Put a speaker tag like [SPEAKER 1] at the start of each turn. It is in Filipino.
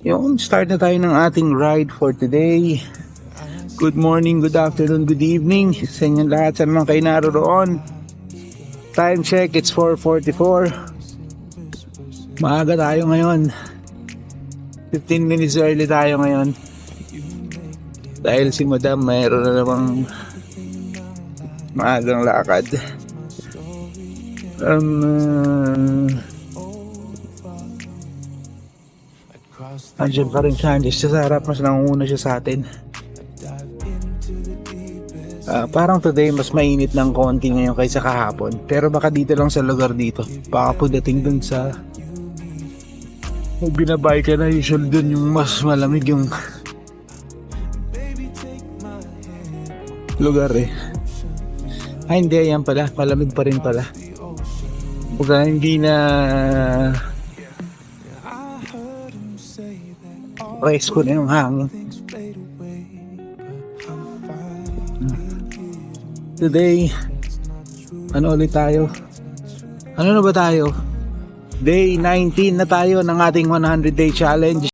[SPEAKER 1] Yung start na tayo ng ating ride for today. Good morning, good afternoon, good evening sa inyong lahat sa naman kayo naroon. Time check, it's 4.44. Maaga tayo ngayon. 15 minutes early tayo ngayon. Dahil si Madam mayroon na namang maagang lakad. Um, uh, Andiyan pa rin siya, siya sa harap, mas nangunguna siya sa atin. Ah, parang today mas mainit ng konti ngayon kaysa kahapon. Pero baka dito lang sa lugar dito. Baka pagdating dun sa binabay ka na usual dun yung mas malamig yung lugar eh. Ay hindi, yan pala. Malamig pa rin pala. Baka hindi na presko na yung hangin. Today, ano ulit tayo? Ano na ba tayo? Day 19 na tayo ng ating 100 day challenge.